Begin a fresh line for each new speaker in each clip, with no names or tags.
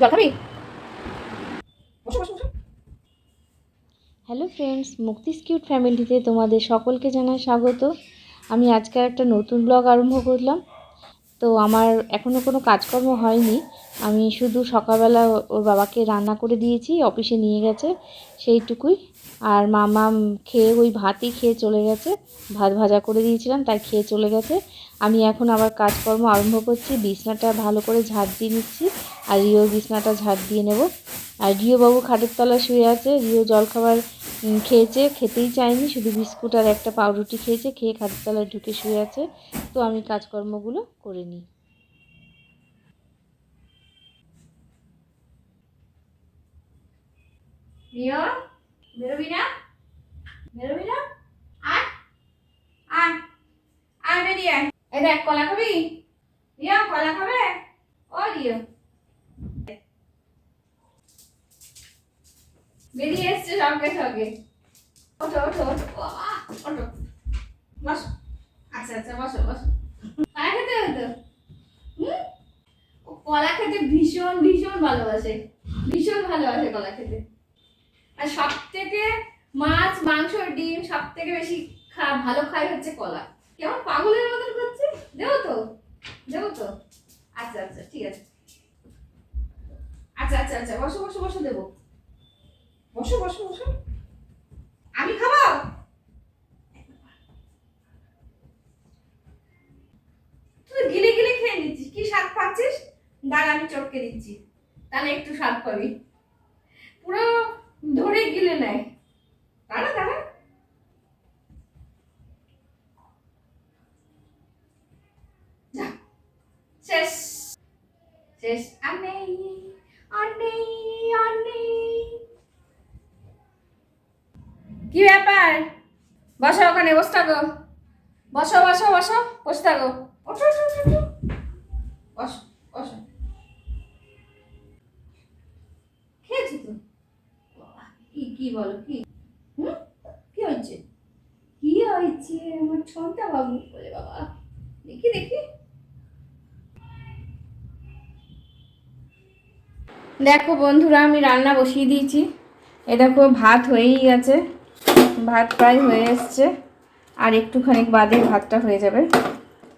জল খাবি?
Hello friends মুক্তিস cute ফ্যামিলিতে তোমাদের সকলকে জানাই স্বাগত। আমি আজকে একটা নতুন ব্লগ আরম্ভ করলাম। তো আমার এখনও কোনো কাজকর্ম হয়নি। আমি শুধু সকালবেলা ওর বাবাকে রান্না করে দিয়েছি, অফিসে নিয়ে গেছে, সেইটুকুই। আর মামা খেয়ে ওই ভাতই খেয়ে চলে গেছে। ভাত ভাজা করে দিয়েছিলাম, তাই খেয়ে চলে গেছে। আমি এখন আবার কাজকর্ম আরম্ভ করছি। বিছনাটা ভালো করে ঝাড় দিয়ে নিচ্ছি আর রিও বিছনাটা ঝাড় দিয়ে নেব। আর রিও বাবু খাটের তলায় শুয়ে আছে। রিও জলখাবার খেয়েছে, খেতেই চায়নি। শুধু বিস্কুট আর একটা পাউরুটি খেয়েছে, খেয়ে খাটের তলায় ঢুকে শুয়ে আছে। তো আমি কাজকর্মগুলো করে নিই।
রিয়া বেরোবি না বেরোবি না দেখ, কলা খাবি? ও রিয়া। বেরিয়ে সঙ্গে আচ্ছা আচ্ছা বসো বসো। খেতে হুম? কলা খেতে ভীষণ ভীষণ ভালোবাসে। ভীষণ ভালোবাসে কলা খেতে। আর সব থেকে মাছ, মাংস ডিম সব থেকে বেশি ভালো খাই হচ্ছে কলা। কেমন? পাগলের মতন করছে দেবো তো? দেবো তো? আচ্ছা আচ্ছা ঠিক আছে। আচ্ছা আচ্ছা আচ্ছা বসো বসো বসো, দেবো। বসো বসো বসো। আমি খাব? তুই গিলে গিলে খেয়ে নিচ্ছিস। কি স্বাদ পাচ্ছিস? দাঁড়া, আমি চটকে দিচ্ছি। তাহলে একটু স্বাদ পাবি। পুরো ধরে গিলে নেয়। দাঁড়া দাঁড়া। শেষ। শেষ। কি ব্যাপার? বসো ওখানে, বসে থাকো। বসো বসো বসো, বসে থাকো। বসো বসো। খেয়েছি তো? কি বলো, কি? হুম? কি হয়েছে? কি হয়েছে? আমার ছটা বাবু বলে বাবা। দেখি দেখি। দেখো বন্ধুরা, আমি রান্না বসিয়ে দিয়েছি। এ দেখো, ভাত হয়েই গেছে। ভাত প্রায় হয়ে এসছে। আর একটুখানি বাদে ভাতটা হয়ে যাবে।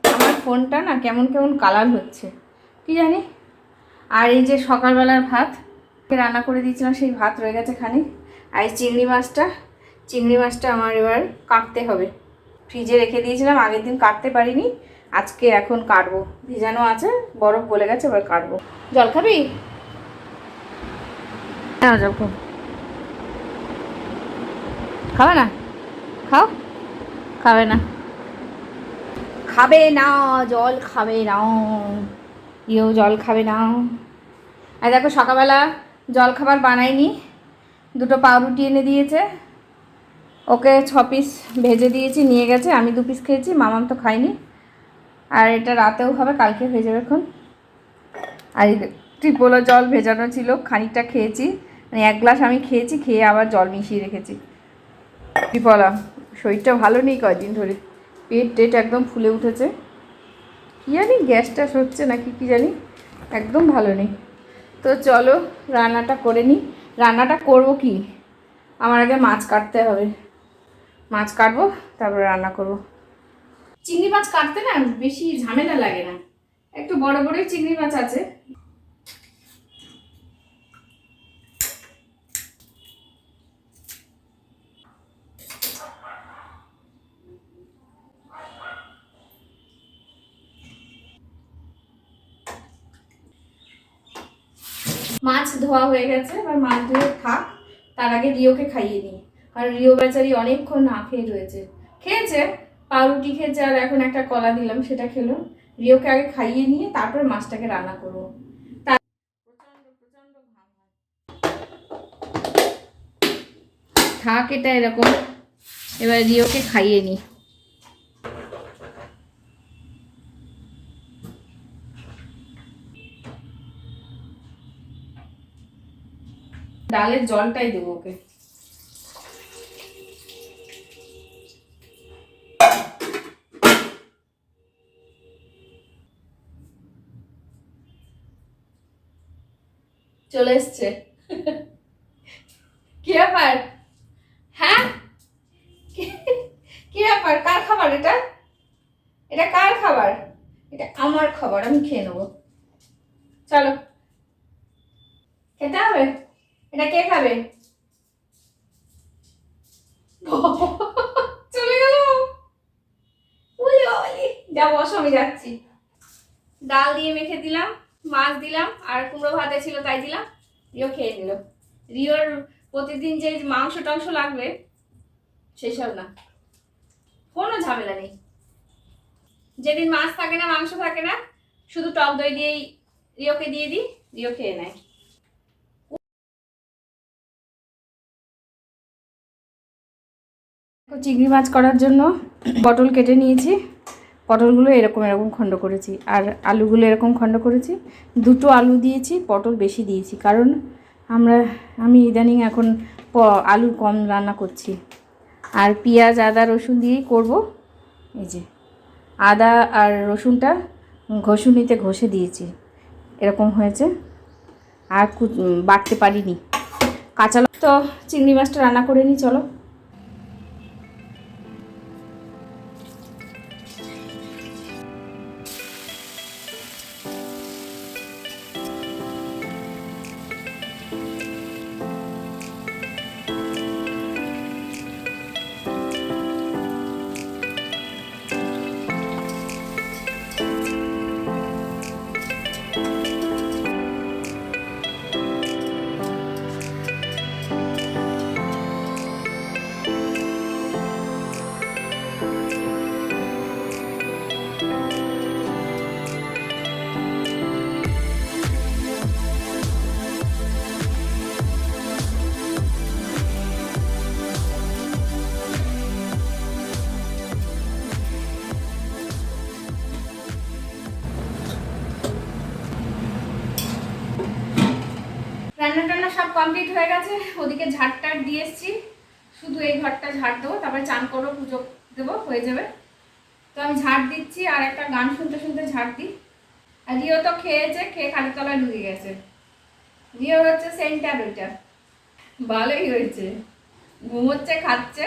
আমার ফোনটা না কেমন কেমন কালার হচ্ছে, কি জানি? আর এই যে সকালবেলার ভাত, রান্না করে দিয়েছিলাম, সেই ভাত রয়ে গেছে খানিক। আর এই চিংড়ি মাছটা চিংড়ি মাছটা আমার এবার কাটতে হবে। ফ্রিজে রেখে দিয়েছিলাম, আগের দিন কাটতে পারিনি, আজকে এখন কাটবো। ভিজানো আছে, বরফ গলে গেছে, এবার কাটবো। জল খাবি? হ্যাঁ খাবে। না? খাও? খাবে না। খাবে না, জল খাবে না। ইয়েও জল খাবে না। আর দেখো, সকালবেলা জল খাবার বানাইনি। দুটো পাউরুটি এনে দিয়েছে। ওকে ছ পিস ভেজে দিয়েছি, নিয়ে গেছে। আমি দু পিস খেয়েছি, মামাম তো খাইনি আর এটা রাতেও হবে, কালকে হয়ে যাবে এখন। আর এই ট্রিপোলো জল ভেজানো ছিল, খানিকটা খেয়েছি। মানে এক গ্লাস আমি খেয়েছি, খেয়ে আবার জল মিশিয়ে রেখেছি। ট্রিপলা শরীরটা ভালো নেই কয়দিন ধরে। পেট টেট একদম ফুলে উঠেছে। কী জানি গ্যাস ট্যাস হচ্ছে নাকি, কি জানি। একদম ভালো নেই। তো চলো, রান্নাটা করে নিই। রান্নাটা করব কি? আমার আগে মাছ কাটতে হবে। মাছ কাটবো, তারপরে রান্না করব। চিংড়ি মাছ কাটতে না বেশি ঝামেলা লাগে না। একটু বড় বড়ই চিংড়ি মাছ আছে। মাছ ধোয়া হয়ে গেছে, এবার মাছ ধুয়ে থাক, তার আগে রিওকে খাইয়ে নিই। আর রিও বেচারি অনেকক্ষণ না খেয়ে রয়েছে। খেয়েছে, পাউরুটি খেয়েছে, আর এখন একটা কলা দিলাম, সেটা খেলো। রিওকে আগে খাইয়ে নিয়ে তারপর মাছটাকে রান্না করব। থাক, এটা এরকম। এবার রিওকে খাইয়ে নিই। ডালের জলটাই দেবো ওকে। চলে এসছে। কি ব্যাপার? হ্যাঁ? কি- ব্যাপার? কার খাবার এটা? এটা কার খাবার? এটা আমার খাবার, আমি খেয়ে নেব। চলো। খেতে হবে? এটা কে খাবে? চলে গেল। যা, বসো, আমি যাচ্ছি। ডাল দিয়ে মেখে দিলাম, মাছ দিলাম, আর কুমড়ো ভাতে ছিল তাই দিলাম। রিও খেয়ে নিল। রিওর প্রতিদিন যে মাংস টাংস লাগবে সেসব না। কোনো ঝামেলা নেই। যেদিন মাছ থাকে না, মাংস থাকে না, শুধু টক দই দিয়েই রিওকে দিয়ে দিই, রিও খেয়ে নেয়। চিংড়ি মাছ করার জন্য পটল কেটে নিয়েছি। পটলগুলো এরকম এরকম খণ্ড করেছি। আর আলুগুলো এরকম খণ্ড করেছি। দুটো আলু দিয়েছি, পটল বেশি দিয়েছি। কারণ আমরা, আমি ইদানিং এখন আলু কম রান্না করছি। আর পেঁয়াজ, আদা, রসুন দিয়েই করব। এই যে, আদা আর রসুনটা ঘষুনিতে ঘষে দিয়েছি। এরকম হয়েছে। আর বাটতে পারিনি। কাঁচা তো চিংড়ি মাছটা রান্না করে নিই চলো। রান্না টান্না সব কমপ্লিট হয়ে গেছে। ওদিকে ঝাড় টাট দিয়ে এসছি। শুধু এই ঘরটা ঝাড় দেবো, তারপরে চান করব, পুজো দেবো, হয়ে যাবে। তো আমি ঝাড় দিচ্ছি আর একটা গান শুনতে শুনতে ঝাড় দিই। আর রিও তো খেয়েছে, খেয়ে খালি তলায় ঢুকে গেছে। রিও হচ্ছে সেন্টার ওইটা ভালোই হয়েছে। ঘুমোচ্ছে, খাচ্ছে।